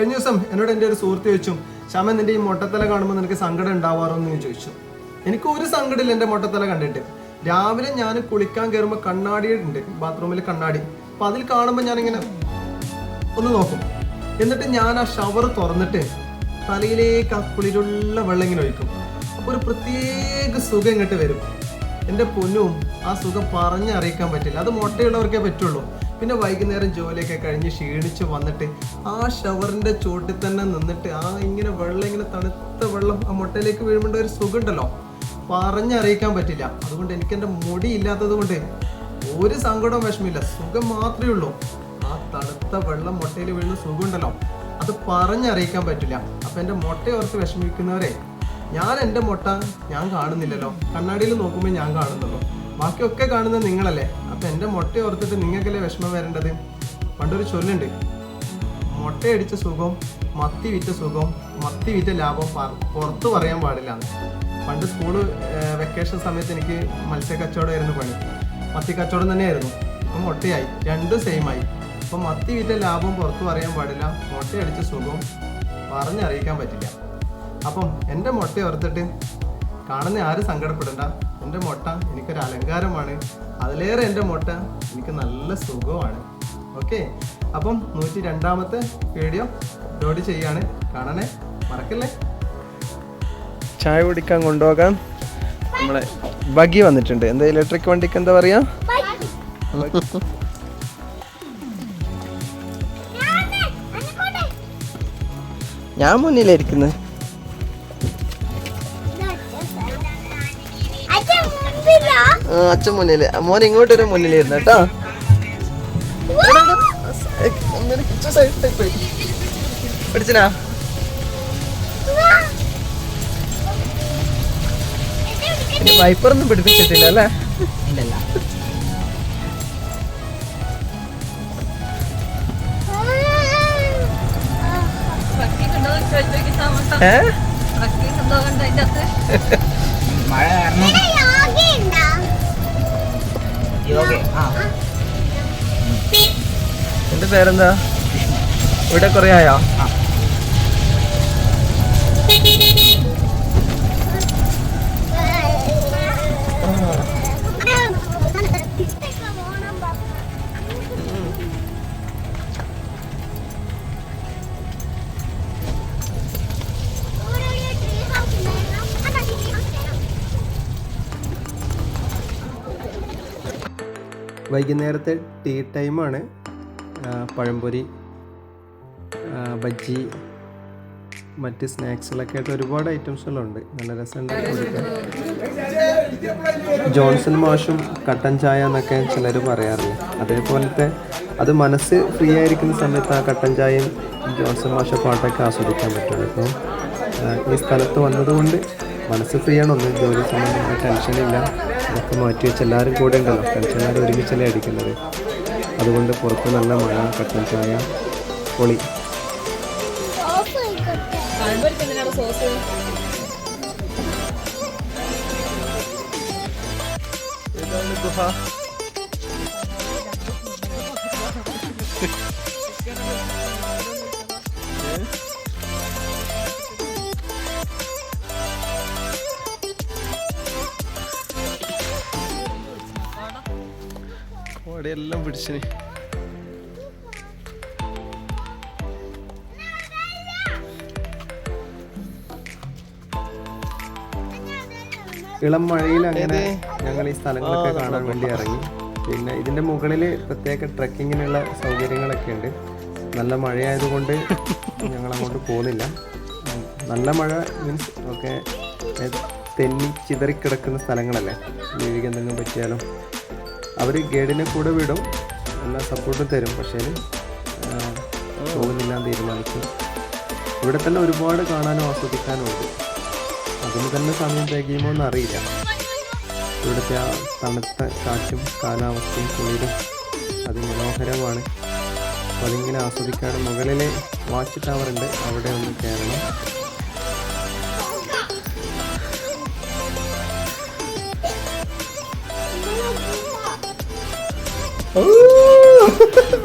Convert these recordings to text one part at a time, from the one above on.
കഴിഞ്ഞ ദിവസം എന്നോട് എന്റെ ഒരു സുഹൃത്ത് ചോദിച്ചു ശ്യാമൻ നിന്റെ ഈ മൊട്ടത്തല കാണുമ്പോൾ നിനക്ക് സങ്കടം ഉണ്ടാവാറോ എന്ന് ഞാൻ ചോദിച്ചു. എനിക്ക് ഒരു സങ്കടമില്ല എന്റെ മൊട്ടത്തല കണ്ടിട്ട്. രാവിലെ ഞാൻ കുളിക്കാൻ കയറുമ്പോൾ കണ്ണാടി ഉണ്ട് ബാത്റൂമിൽ കണ്ണാടി. അപ്പൊ അതിൽ കാണുമ്പോൾ ഞാനിങ്ങനെ ഒന്ന് നോക്കും. എന്നിട്ട് ഞാൻ ആ ഷവർ തുറന്നിട്ട് തലയിലേക്ക് ആ കുളിരുള്ള വെള്ളം ഇങ്ങനെ ഒഴിക്കും. അപ്പോൾ ഒരു പ്രത്യേക സുഖം ഇങ്ങോട്ട് വരും. എന്റെ പൊന്നും ആ സുഖം പറഞ്ഞറിയിക്കാൻ പറ്റില്ല. അത് മുട്ടയുള്ളവർക്കേ പറ്റുള്ളൂ. പിന്നെ വൈകുന്നേരം ജോലിയൊക്കെ കഴിഞ്ഞ് ക്ഷീണിച്ച് വന്നിട്ട് ആ ഷവറിന്റെ ചോട്ടിൽ തന്നെ നിന്നിട്ട് ആ ഇങ്ങനെ വെള്ളം ഇങ്ങനെ തണുത്ത വെള്ളം ആ മുട്ടയിലേക്ക് വീഴുമ്പോൾ ഒരു സുഖം ഉണ്ടല്ലോ പറഞ്ഞറിയിക്കാൻ പറ്റില്ല. അതുകൊണ്ട് എനിക്ക് എന്റെ മുടി ഇല്ലാത്തത് കൊണ്ട് ഒരു സങ്കടവും വിഷമില്ല. സുഖം മാത്രമേ ഉള്ളൂ. ആ തണുത്ത വെള്ളം മുട്ടയിൽ വീഴുന്ന സുഖമുണ്ടല്ലോ. അത് പറഞ്ഞറിയിക്കാൻ പറ്റില്ല. അപ്പൊ എന്റെ മുട്ടയോർത്ത് വിഷമിക്കുന്നവരെ ഞാൻ എന്റെ മുട്ട ഞാൻ കാണുന്നില്ലല്ലോ. കണ്ണാടിയിൽ നോക്കുമ്പോൾ ഞാൻ കാണുന്നുള്ളൂ. ബാക്കിയൊക്കെ കാണുന്നത് നിങ്ങളല്ലേ? അപ്പൊ എന്റെ മുട്ട ഓർത്തിട്ട് നിങ്ങൾക്കല്ലേ വിഷമം വരേണ്ടത്? പണ്ടൊരു ചൊല്ലുണ്ട്. മുട്ടയടിച്ച സുഖം മത്തി വിറ്റ സുഖം മത്തി വിറ്റ ലാഭം പുറത്തു പറയാൻ പാടില്ല. പണ്ട് സ്കൂൾ വെക്കേഷൻ സമയത്ത് എനിക്ക് മത്സ്യ കച്ചവടമായിരുന്നു പണി. മത്തി കച്ചവടം തന്നെയായിരുന്നു. അപ്പം മുട്ടയായി. രണ്ടും സെയിമായി അപ്പം മത്തി വിറ്റ ലാഭം പുറത്ത് പറയാൻ പാടില്ല. മുട്ടയടിച്ച സുഖം പറഞ്ഞറിയിക്കാൻ പറ്റില്ല. അപ്പം എന്റെ മുട്ട ഓർത്തിട്ട് കാണുന്ന ആരും സങ്കടപ്പെടണ്ട. എന്റെ മുട്ട എനിക്കൊരു അലങ്കാരമാണ്. അതിലേറെ എന്റെ മുട്ട എനിക്ക് നല്ല സുഖമാണ് ഓക്കെ? അപ്പം നൂറ്റി രണ്ടാമത്തെ വീഡിയോ അപ്ലോഡ് ചെയ്യാണ്. കാണണേ? മറക്കല്ലേ? ചായ കുടിക്കാൻ കൊണ്ടുപോകാൻ നമ്മളെ ബഗി വന്നിട്ടുണ്ട്. എന്താ ഇലക്ട്രിക് വണ്ടിക്ക് എന്താ പറയാ? ഞാൻ മുന്നിലായിരിക്കുന്നത് അച്ഛൻ മുന്നിൽ മോൻ ഇങ്ങോട്ട് ഇങ്ങോട്ടൊരു മുന്നിലായിരുന്നു കേട്ടോ. പിടിച്ചനാ വൈപ്പറൊന്നും പിടിപ്പിച്ചിട്ടില്ല അല്ലേ? ഏ? മഴ കാരണം എന്റെ പേരെന്താ? ഇവിടെ കൊറേ ആയോ? വൈകുന്നേരത്തെ ടീ ടൈമാണ് പഴംപൊരി ബജ്ജി മറ്റ് സ്നാക്സുകളൊക്കെ ആയിട്ട് ഒരുപാട് ഐറ്റംസുകളും ഉണ്ട് നല്ല രസമുണ്ട് ജോൺസൺ മാഷും കട്ടൻ ചായ എന്നൊക്കെ ചിലർ പറയാറില്ല അതേപോലത്തെ അത് മനസ്സ് ഫ്രീ ആയിരിക്കുന്ന സമയത്ത് ആ കട്ടൻ ചായയും ജോൺസൺ മാഷ പാട്ടൊക്കെ ആസ്വദിക്കാൻ പറ്റുള്ളൂ. ഇപ്പോൾ ഈ സ്ഥലത്ത് വന്നതുകൊണ്ട് മനസ്സ് ഫ്രീ ആണ് ഒന്നും ജോലി സംബന്ധമായ ടെൻഷനില്ല അതൊക്കെ മാറ്റി വെച്ച് എല്ലാവരും കൂടെ ഉണ്ടല്ലോ. ടെൻഷൻ എല്ലാവരും ഒരുമിച്ചല്ലേ അടിക്കുന്നത്. അതുകൊണ്ട് പുറത്ത് നല്ല മഴ കട്ടൻ ചായ പൊളി. സോസ് ഗുഹ പിടിച്ചിന് ഇളം മഴയിൽ അങ്ങനെ ഞങ്ങൾ ഈ സ്ഥലങ്ങളൊക്കെ കാണാൻ വേണ്ടി ഇറങ്ങി. പിന്നെ ഇതിന്റെ മുകളിൽ പ്രത്യേക ട്രക്കിങ്ങിനുള്ള സൗകര്യങ്ങളൊക്കെ ഉണ്ട്. നല്ല മഴയായതുകൊണ്ട് ഞങ്ങൾ അങ്ങോട്ട് പോകുന്നില്ല. നല്ല മഴ മീൻസ് ഒക്കെ തെന്നി ചിതറിക്കിടക്കുന്ന സ്ഥലങ്ങളല്ലേ? ജീവിക്കെന്തെങ്കിലും പറ്റിയാലും. അവർ ഗൈഡിനെ കൂടെ വിടും. എല്ലാ സപ്പോർട്ടും തരും. പക്ഷേ പോകുന്നില്ല തീരുമാനിച്ചു ഇവിടെ തന്നെ ഒരുപാട് കാണാനും ആസ്വദിക്കാനും ഉണ്ട് അതിന് തന്നെ സമയം തികയുമോ എന്ന് അറിയില്ല. ഇവിടുത്തെ ആ തണുത്ത കാറ്റും കാലാവസ്ഥയും കുളിരും അതിമനോഹരമാണ് അപ്പോൾ അതിങ്ങനെ ആസ്വദിക്കാനും മുകളിലെ വാച്ച് ടവർ ഉണ്ട് അവിടെ ഒന്ന് കയറണം.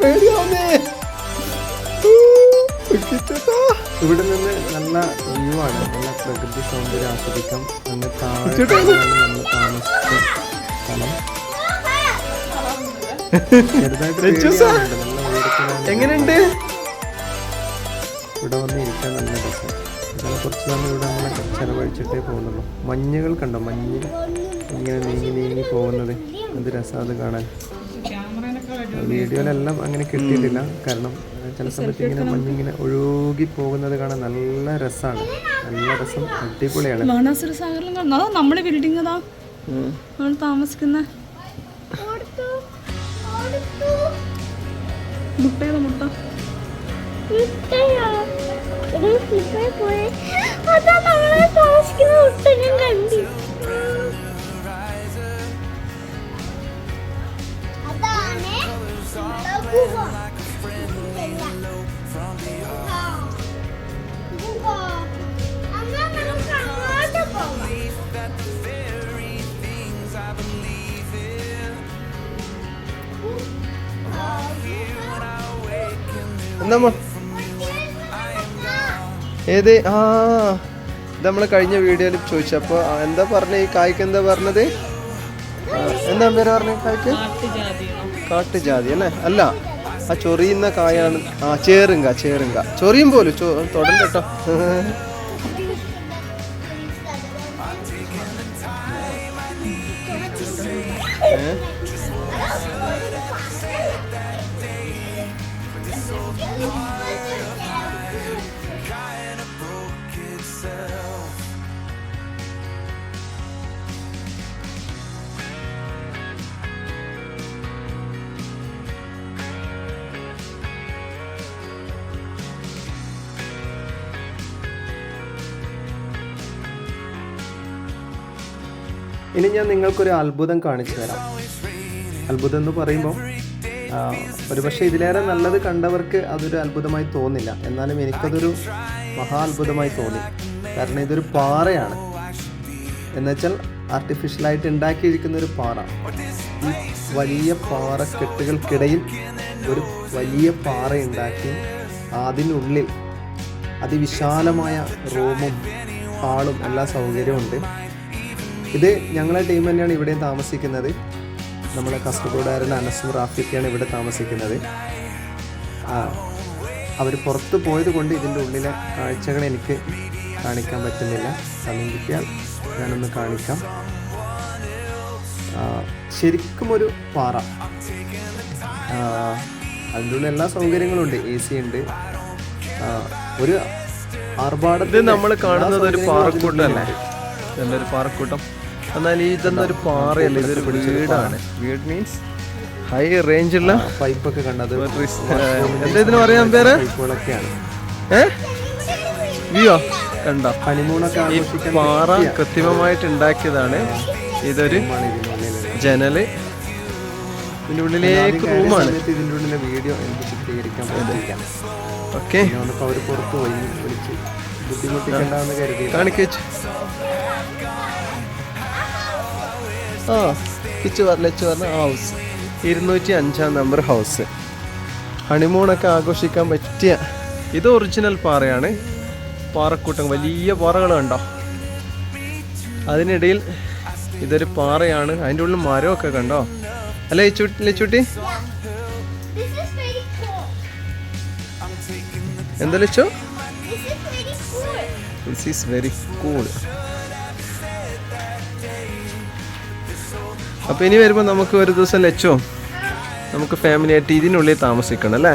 പേടിയാവുന്നേ. ഇവിടെ നിന്ന് നല്ല വ്യൂ ആണ് നല്ല പ്രകൃതി സൗന്ദര്യം ആസ്വദിക്കാം. അങ്ങ് താഴെ നമ്മൾ താമസിച്ച സ്ഥലം എങ്ങനെയുണ്ട്? ഇവിടെ വന്ന് ഇരിക്കാൻ നല്ല രസം. അങ്ങനെ കുറച്ച് നമ്മൾ ഇവിടെ അങ്ങനെ ചെലവഴിച്ചിട്ടേ പോകുന്നുള്ളൂ. മഞ്ഞുകൾ കണ്ടോ? മഞ്ഞ് ഇങ്ങനെ നീങ്ങി നീങ്ങി പോകുന്നത്. എന്ത് രസം അത് കാണാൻ. വീഡിയോയിലെല്ലാം അങ്ങനെ കിട്ടിയിട്ടില്ല. കാരണം ചില സമയത്ത് ഇങ്ങനെ മഞ്ഞിങ്ങനെ ഒഴുകി പോകുന്നത് കാണാൻ നല്ല രസമാണ്. നല്ല രസം അടിപൊളിയാണ്. ബാണാസുര സാഗറിലും കാണുന്നു അതാ നമ്മുടെ ബിൽഡിംഗ് അതാ. നമ്മൾ താമസിക്കുന്ന. മുട്ടേതാ മുട്ട. അതാ നമ്മളെ താമസിക്കുന്ന ഞാൻ കണ്ടി. ഏത്? ആ ഇത് നമ്മൾ കഴിഞ്ഞ വീഡിയോയിൽ ചോദിച്ചപ്പോൾ എന്താ പറഞ്ഞ? ഈ കായ്ക്ക് എന്താ പറഞ്ഞത്? എന്താ പേര് പറഞ്ഞ കായ്ക്ക്? കാട്ടുജാതി അല്ലേ? അല്ല ആ ചൊറിയുന്ന കായാണ് ആ ചേറുങ്ക ചേറുങ്ക. ചൊറിയും പോലും ചൊ കേട്ടോ. ഏ? ഇനി ഞാൻ നിങ്ങൾക്കൊരു അത്ഭുതം കാണിച്ചു തരാം. അത്ഭുതം എന്ന് പറയുമ്പോൾ ഒരുപക്ഷെ ഇതിലേറെ നല്ലത് കണ്ടവർക്ക് അതൊരു അത്ഭുതമായി തോന്നില്ല. എന്നാലും എനിക്കതൊരു മഹാ അത്ഭുതമായി തോന്നി. കാരണം ഇതൊരു പാറയാണ്. എന്നുവെച്ചാൽ ആർട്ടിഫിഷ്യലായിട്ട് ഉണ്ടാക്കിയിരിക്കുന്ന ഒരു പാറ. ഈ വലിയ പാറക്കെട്ടുകൾക്കിടയിൽ ഒരു വലിയ പാറ ഉണ്ടാക്കി അതിനുള്ളിൽ അതിവിശാലമായ റൂമും ഹാളും എല്ലാ സൗകര്യവും ഉണ്ട്. ഇത് ഞങ്ങളെ ടീം തന്നെയാണ് ഇവിടെയും താമസിക്കുന്നത്. നമ്മളെ കാസർഗോഡുകാരൻ അനസും റാഫിക്കാണ് ഇവിടെ താമസിക്കുന്നത്. അവർ പുറത്ത് പോയത് കൊണ്ട് ഇതിന്റെ ഉള്ളിലെ കാഴ്ചകൾ എനിക്ക് കാണിക്കാൻ പറ്റുന്നില്ല. സമയം കിട്ടിയാൽ ഞാനൊന്ന് കാണിക്കാം. ശരിക്കും ഒരു പാറ. അതിന്റെ എല്ലാ സൗകര്യങ്ങളും ഉണ്ട്. എ സി ഉണ്ട്. ഒരു ആർഭാടത്തിൽ നമ്മൾ കാണുന്നത് ഒരു പാറക്കൂട്ടല്ലേ? നല്ലൊരു പാറക്കൂട്ടം? എന്നാൽ ഇതെന്നൊരു പാറയല്ല? ഇതൊരു വീടാണ്. വീട് മീൻസ് ഹൈ റേഞ്ചുള്ള പൈപ്പൊക്കെ കണ്ടത്. എന്താ ഇതിന് പറയാൻ പേര്? പൈപ്പുകളൊക്കെയാണ് ഏ? വ്യൂ കണ്ടോ? ഈ പാറ കൃത്രിമമായിട്ട് ഉണ്ടാക്കിയതാണ്. ഇതൊരു. ജനൽ. ഇതിന്റെ ഉള്ളിലേക്ക് റൂമാണ്. ഇതിന്റെ ഇതിന്റെ ഉള്ളിലെ വീഡിയോ എന്ത് ചിത്രീകരിക്കാൻ പറ്റില്ല ഓക്കെ. അവർ പുറത്ത് പോയി വിളിച്ച്. ബുദ്ധിമുട്ടിക്കണ്ടെന്ന് കരുതി കാണിക്കു ആ കിച്ചു പറഞ്ഞ പറഞ്ഞ ഹൗസ്. ഇരുന്നൂറ്റി അഞ്ചാം നമ്പർ ഹൗസ്. ഹണിമൂണൊക്കെ ആഘോഷിക്കാൻ പറ്റിയ ഇത് ഒറിജിനൽ പാറയാണ്. പാറക്കൂട്ടം വലിയ പാറകൾ കണ്ടോ? അതിനിടയിൽ ഇതൊരു പാറയാണ്. അതിന്റെ ഉള്ളിൽ മരമൊക്കെ കണ്ടോ? അല്ലേ ചുട്ടി ലച്ചുട്ടി. എന്താ Lachu? This is very cool അപ്പോൾ ഇനി വരുമ്പോൾ നമുക്ക് ഒരു ദിവസം ലച്ചോ നമുക്ക് ഫാമിലി ആയിട്ട് ഇതിനുള്ളിൽ താമസിക്കണം അല്ലേ.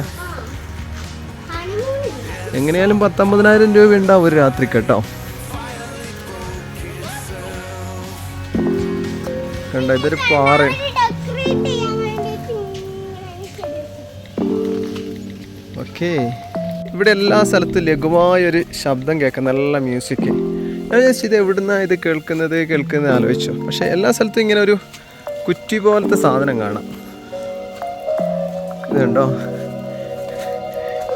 എങ്ങനെയാലും പത്തൊമ്പതിനായിരം രൂപ ഉണ്ടാവും ഒരു രാത്രി കേട്ടോ കണ്ട ഇതൊരു പാറ. ഓക്കെ ഇവിടെ എല്ലാ സ്ഥലത്തും ലഘുവായൊരു ശബ്ദം കേൾക്കാം നല്ല മ്യൂസിക് ഞാൻ വിചാരിച്ചു ഇത് എവിടുന്നാണ് ഇത് കേൾക്കുന്നത് കേൾക്കുന്നത് ആലോചിച്ചു പക്ഷേ എല്ലാ സ്ഥലത്തും ഇങ്ങനെ ഒരു കുറ്റി പോലത്തെ സാധനം കാണാം. ഇതുണ്ടോ?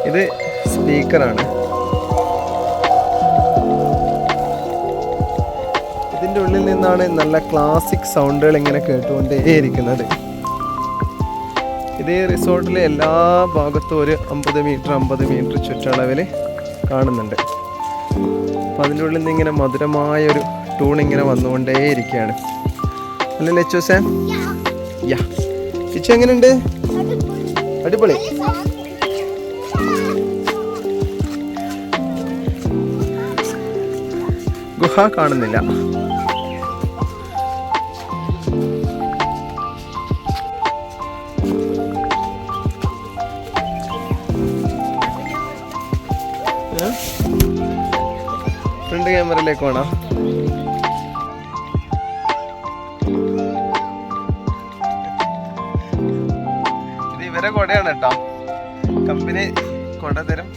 ഇത് സ്പീക്കറാണ്. ഇതിന്റെ ഉള്ളിൽ നിന്നാണ് നല്ല ക്ലാസിക് സൗണ്ടുകൾ ഇങ്ങനെ കേട്ടുകൊണ്ടേയിരിക്കുന്നത്. ഇതേ റിസോർട്ടിലെ എല്ലാ ഭാഗത്തും ഒരു അമ്പത് മീറ്റർ അമ്പത് മീറ്റർ ചുറ്റളവിൽ കാണുന്നുണ്ട്. അപ്പം അതിന്റെ ഉള്ളിൽ നിന്ന് ഇങ്ങനെ മധുരമായ ഒരു ടൂൺ ഇങ്ങനെ വന്നുകൊണ്ടേയിരിക്കുകയാണ്. അല്ലേ ലച്ചൂസേ യാ. കിച്ചു എങ്ങനെയുണ്ട് അടിപൊളി. ഗുഹ കാണുന്നില്ല. ഫ്രണ്ട് ക്യാമറയിലേക്ക് വേണോ. ഇവരെ കൊടയാണ് കേട്ടോ. കമ്പനി കൊട തരും.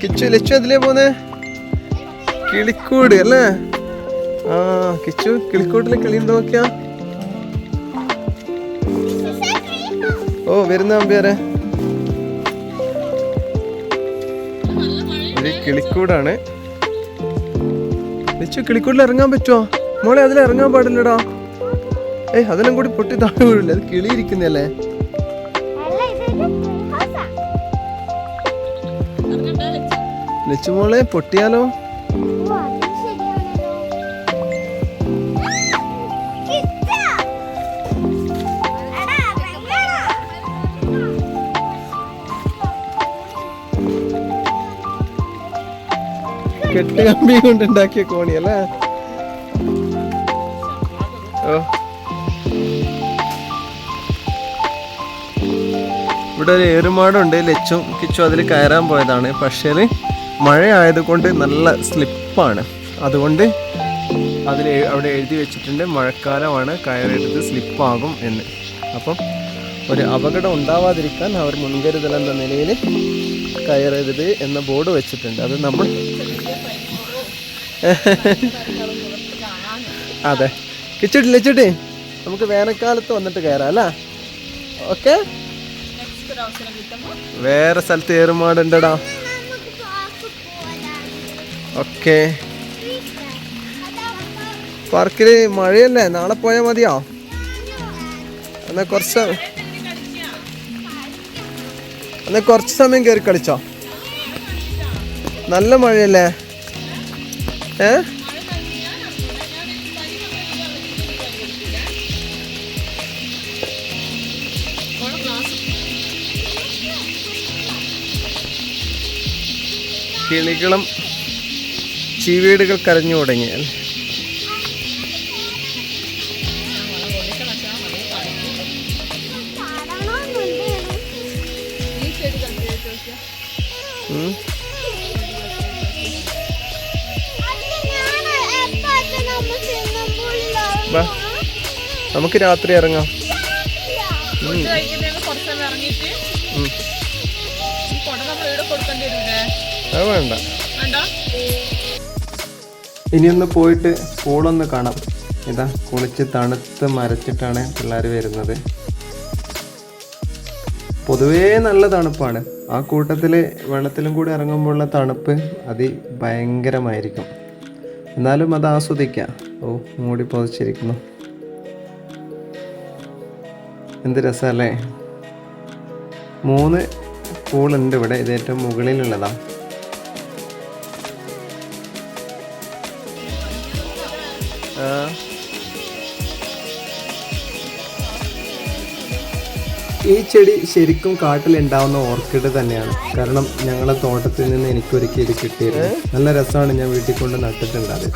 കിച്ചു ലച്ചു അതിലേ പോന്നെ? കിളിക്കൂട് അല്ലേ? ആ കിച്ചു കിളിക്കൂട്ടിൽ കിളി നോക്കിയാ? ഓ വരുന്ന അമ്പിയാരെ. കിളിക്കൂടാണ്. ലച്ചു കിളിക്കൂടിൽ ഇറങ്ങാൻ പറ്റുമോ മോളെ അതിൽ ഇറങ്ങാൻ പാടില്ലടാ. ഏയ് അതെല്ലാം കൂടി പൊട്ടി താഴെ വീഴില്ല അത് കിളിയിരിക്കുന്നല്ലേ? ലച്ചുമോളെ പൊട്ടിയാലോ? ഓ, കൊണ്ടുണ്ടാക്കിയ. കിട്ടാ. കമ്പി കോണി അല്ലേ ഇവിടെ ഒരു ഏറുമാടുണ്ട് ലച്ചും കിച്ചും അതിൽ കയറാൻ പോയതാണ്. പക്ഷേ മഴ ആയതുകൊണ്ട് നല്ല സ്ലിപ്പാണ്. അതുകൊണ്ട് അതിൽ അവിടെ എഴുതി വെച്ചിട്ടുണ്ട് മഴക്കാലമാണ് കയറരുത് സ്ലിപ്പാകും എന്ന്. അപ്പം ഒരു അപകടം ഉണ്ടാവാതിരിക്കാൻ അവർ മുൻകരുതൽ എന്ന നിലയിൽ കയറരുത് എന്ന ബോർഡ് വെച്ചിട്ടുണ്ട്. അത് നമ്മൾ അതെ. കിച്ചുട്ടി ലച്ചുട്ടി നമുക്ക് വേനൽക്കാലത്ത് വന്നിട്ട് കയറാം അല്ലേ? ഓക്കെ? വേറെ സ്ഥലത്ത് ഏറുമാടുണ്ടടാ. ഓക്കെ. പാർക്കിൽ മഴയല്ലേ? നാളെ പോയാൽ മതിയോ? എന്നാ കുറച്ച് എന്നാ കുറച്ച് സമയം കയറി കളിച്ചോ? നല്ല മഴയല്ലേ? ഏ? Pool ചീവീടുകൾ കരഞ്ഞു തുടങ്ങിയാൽ? നമുക്ക് രാത്രി ഇറങ്ങാം. വേണ്ട. ഇനിയൊന്ന് പോയിട്ട് പൂളൊന്ന് കാണാം. ഇതാ കുളിച്ച് തണുത്ത് മരച്ചിട്ടാണ് പിള്ളേർ വരുന്നത്. പൊതുവേ നല്ല തണുപ്പാണ്. ആ കൂട്ടത്തിൽ വെള്ളത്തിലും കൂടി ഇറങ്ങുമ്പോഴുള്ള തണുപ്പ് അതി ഭയങ്കരമായിരിക്കും എന്നാലും അത് ആസ്വദിക്കാം. ഓ മൂടി പൊതിച്ചിരിക്കുന്നു. എന്ത് രസമല്ലേ മൂന്ന് പൂളുണ്ട് ഇവിടെ. ഇത് ഏറ്റവും മുകളിലുള്ളതാ. ഈ ചെടി ശരിക്കും കാട്ടിലുണ്ടാവുന്ന ഓർക്കിഡ് തന്നെയാണ്. കാരണം ഞങ്ങളെ തോട്ടത്തിൽ നിന്ന് എനിക്ക് ഒരിക്കൽ ഇത് കിട്ടിയിരുന്നു. നല്ല രസമാണ് ഞാൻ വീട്ടിൽ കൊണ്ട് നട്ടിട്ടുണ്ടത്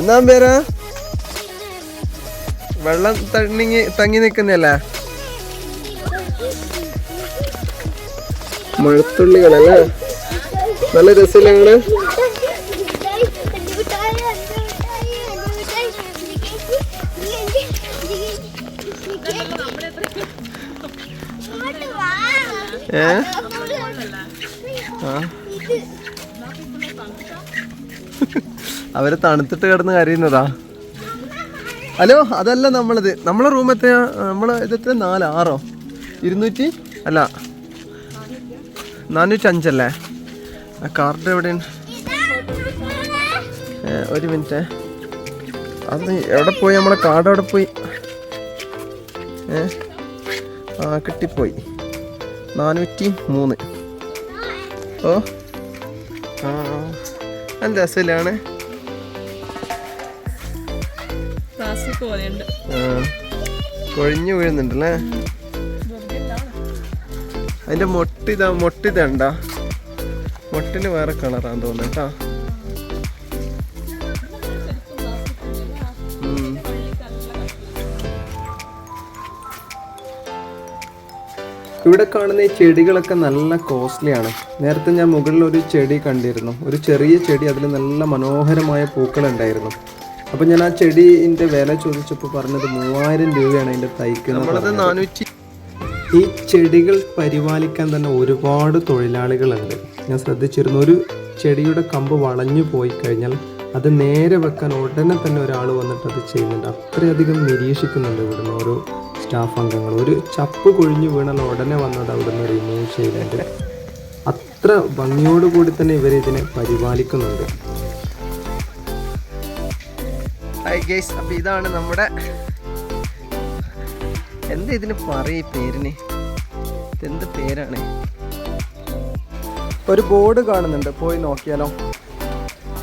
എന്താ പേരാ? വെള്ളം തണ്ണി തങ്ങി നിൽക്കുന്നല്ലേ മഴത്തുള്ളികളല്ലേ? നല്ല രസമില്ല ഞങ്ങൾ ആ. അവർ തണുത്തിട്ട് കിടന്ന് കരയുന്നതാ. ഹലോ അതല്ല നമ്മളത്. നമ്മളെ റൂം എത്രയാ? നമ്മളെ ഇത് എത്ര നാല് ആറോ? ഇരുന്നൂറ്റി അല്ല നാനൂറ്റി അഞ്ചല്ലേ ആ കാർഡ് എവിടെയാണ്? ഒരു മിനിറ്റ്. അത് എവിടെ പോയി? നമ്മളെ കാർഡ് എവിടെ പോയി? ഏ ആ കിട്ടിപ്പോയി. നാനൂറ്റി മൂന്ന്. ഓ. ആ നല്ല രസമില്ലാണ് കൊഴിഞ്ഞു വീഴുന്നുണ്ടല്ലേ? അതിന്റെ മൊട്ടിതാ മൊട്ടിതണ്ട മൊട്ടിന് വേറെ കളറാന്ന് തോന്നുന്നു കേട്ടാ. ഇവിടെ കാണുന്ന ഈ ചെടികളൊക്കെ നല്ല കോസ്റ്റ്ലി ആണ്. നേരത്തെ ഞാൻ മുകളിൽ ഒരു ചെടി കണ്ടിരുന്നു. ഒരു ചെറിയ ചെടി അതിൽ നല്ല മനോഹരമായ പൂക്കൾ ഉണ്ടായിരുന്നു. അപ്പൊ ഞാൻ ആ ചെടിന്റെ വില ചോദിച്ചപ്പോൾ പറഞ്ഞത് മൂവായിരം രൂപയാണ് അതിന്റെ തൈക്ക് ഈ ചെടികൾ പരിപാലിക്കാൻ തന്നെ ഒരുപാട് തൊഴിലാളികളുണ്ട്. ഞാൻ ശ്രദ്ധിച്ചിരുന്നു ഒരു ചെടിയുടെ കമ്പ് വളഞ്ഞു പോയി കഴിഞ്ഞാൽ അത് നേരെ വെക്കാൻ ഉടനെ തന്നെ ഒരാൾ വന്നിട്ട് അത് ചെയ്യുന്നുണ്ട്. അത്രയധികം നിരീക്ഷിക്കുന്നുണ്ട് ഇവിടുന്ന് ഓരോ സ്റ്റാഫ് അംഗങ്ങൾ. ഒരു ചപ്പ് കൊഴിഞ്ഞു വീണാൽ ഉടനെ വന്നത് അവിടുന്ന് റിമൂവ് ചെയ്തിട്ട് അത്ര ഭംഗിയോടുകൂടി തന്നെ ഇവർ ഇതിനെ പരിപാലിക്കുന്നുണ്ട്. അപ്പോൾ ഇതാണ് നമ്മുടെ എന്താ ഇതിന് പറയ പേരിന്? ഇതെന്ത് പേരാണ്? ഒരു ബോർഡ് കാണുന്നുണ്ട്. പോയി നോക്കിയാലോ?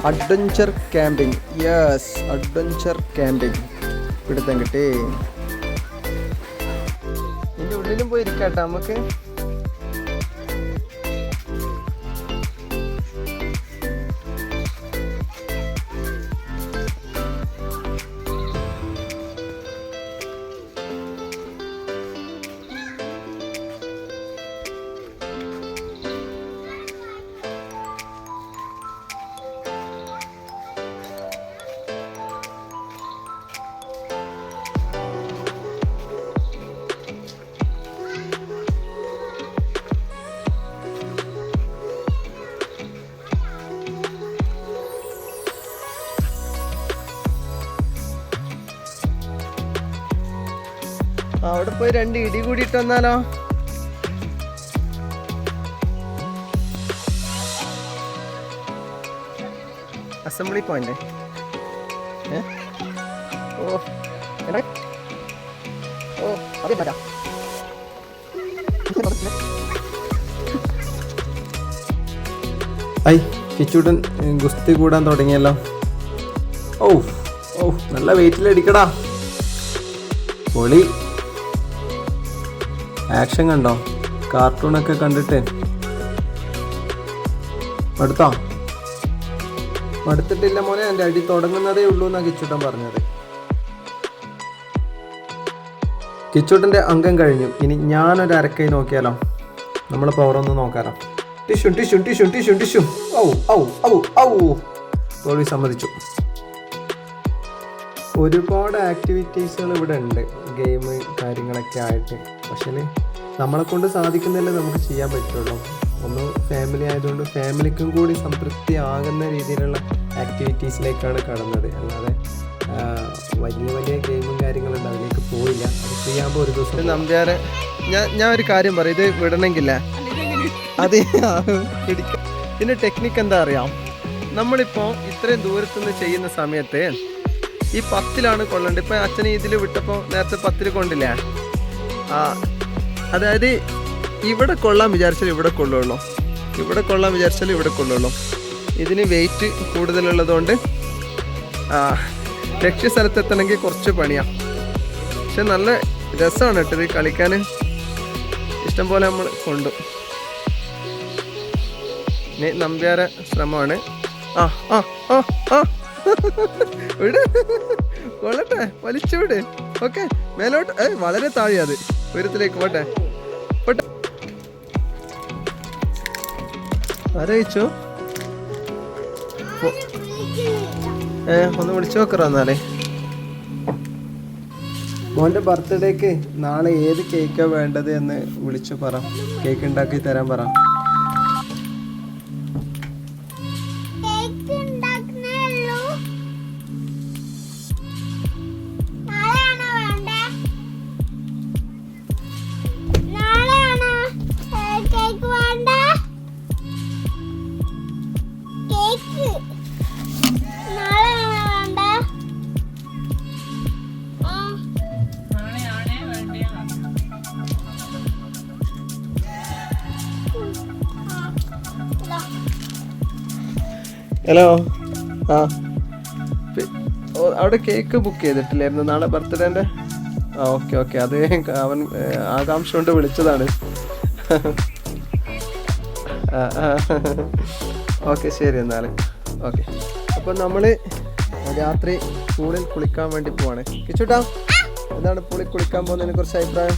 Adventure camping. Yes adventure camping. പിടുത്തം കിട്ടി ഇതിന്റെ ഉള്ളിലും പോയി ഇരിക്കാട്ടോ നമുക്ക്. അവിടെ പോയി രണ്ട് ഇടി കൂടിയിട്ട് വന്നാലോ? അസംബ്ലി പോയിന്റ് ഓ? ഓ അതെ ഐ കിച്ചൂട്ടൻ ഗുസ്തി കൂടാൻ തുടങ്ങിയല്ലോ. ഓ ഓ നല്ല വെയിറ്റിലടിക്കടാ പൊളി. ആക്ഷൻ കണ്ടോ? കാർട്ടൂണൊക്കെ കണ്ടിട്ട്. മടുത്തോ മടുത്തിട്ടില്ല മോനെ എന്റെ അടി തുടങ്ങുന്നതേ ഉള്ളൂ എന്നാ കിച്ചൂട്ടൻ പറഞ്ഞത്. കിച്ചൂട്ടന്റെ അംഗം കഴിഞ്ഞു. ഇനി ഞാനൊരു അരക്കൈ നോക്കിയാലോ? നമ്മൾ പവർ ഒന്ന് നോക്കാറോ tissue tissue tissue tissue tissue. ഔ ഔ ഔ ഔ. തോൽവി സമ്മതിച്ചു. ഒരുപാട് ആക്ടിവിറ്റീസുകൾ ഇവിടെ ഉണ്ട്. ഗെയിം കാര്യങ്ങളൊക്കെ ആയിട്ട്. പക്ഷേ നമ്മളെ കൊണ്ട് സാധിക്കുന്നതല്ലേ നമുക്ക് ചെയ്യാൻ പറ്റുള്ളൂ. ഒന്ന് ഫാമിലി ആയതുകൊണ്ട് ഫാമിലിക്കും കൂടി സംതൃപ്തി ആകുന്ന രീതിയിലുള്ള ആക്ടിവിറ്റീസിലേക്കാണ് കടന്നത്. അല്ലാതെ വലിയ വലിയ ഗെയിമും കാര്യങ്ങളുണ്ട് അതിലേക്ക് പോയില്ല. ചെയ്യാകുമ്പോൾ ഒരു ദിവസം ഞാൻ ഞാൻ ഒരു കാര്യം പറയും. ഇത് വിടണമെങ്കില്ല അതെ പിടിക്കാം ടെക്നിക്ക് എന്താ അറിയാം? നമ്മളിപ്പോൾ ഇത്രയും ദൂരത്തുനിന്ന് ചെയ്യുന്ന സമയത്ത് ഈ പത്തിലാണ് കൊള്ളേണ്ടത്. ഇപ്പം അച്ഛനെ ഇതിൽ വിട്ടപ്പോൾ നേരത്തെ പത്തിൽ കൊണ്ടില്ലേ? അതായത് ഇവിടെ കൊള്ളാൻ വിചാരിച്ചാൽ ഇവിടെ കൊള്ളുള്ളൂ. ഇവിടെ കൊള്ളാൻ വിചാരിച്ചാൽ ഇവിടെ കൊള്ളുള്ളൂ. ഇതിന് വെയിറ്റ് കൂടുതലുള്ളതുകൊണ്ട് ലക്ഷ്യസ്ഥലത്തെത്തണമെങ്കിൽ കുറച്ച് പണിയാണ് പക്ഷെ നല്ല രസമാണ് കേട്ടോ ഇത് കളിക്കാൻ. ഇഷ്ടം പോലെ നമ്മൾ കൊണ്ടു. ഇനി നമ്പ്യാര ശ്രമമാണ്. ആ ആ ആ ആ. വിട്. കൊള്ളട്ടെ വലിച്ചു വിട്. ഓക്കെ മേലോട്ട് ഏ വളരെ താഴെ അത്. ഉയരത്തിലേക്ക് പോട്ടെ. പോട്ടെ. ഏ ഒന്ന് വിളിച്ചു നോക്കറ എന്നാലേ മോന്റെ ബർത്ത്ഡേക്ക് നാളെ ഏത് കേക്കാ വേണ്ടത് എന്ന് വിളിച്ചു പറ. കേക്ക് ഉണ്ടാക്കി തരാൻ പറ. ഹലോ ആ. ഓ, അവിടെ കേക്ക് ബുക്ക് ചെയ്തിട്ടില്ലായിരുന്നു. നാളെ ബർത്ത്ഡേന്റെ ആ ഓക്കെ ഓക്കെ അത് അവൻ ആകാംക്ഷ കൊണ്ട് വിളിച്ചതാണ്. ഓക്കെ ശരി എന്നാൽ ഓക്കെ അപ്പം നമ്മൾ രാത്രി പൂളിൽ കുളിക്കാൻ വേണ്ടി പോവാണ്. കിച്ചുട്ടാ എന്താണ് പുളി കുളിക്കാൻ പോകുന്നതിനെ കുറിച്ച് അഭിപ്രായം?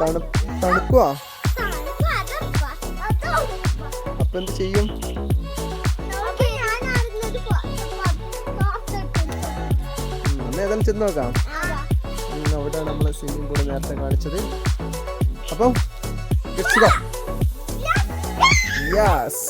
തണു തണുക്കുവാ? അപ്പം എന്ത് ചെയ്യും ഏതായാലും ചെന്ന് നോക്കാം. അവിടെ നമ്മൾ സ്വിമ്മിംഗ് പൂൾ നേരത്തെ കാണിച്ചത്. അപ്പം യെസ്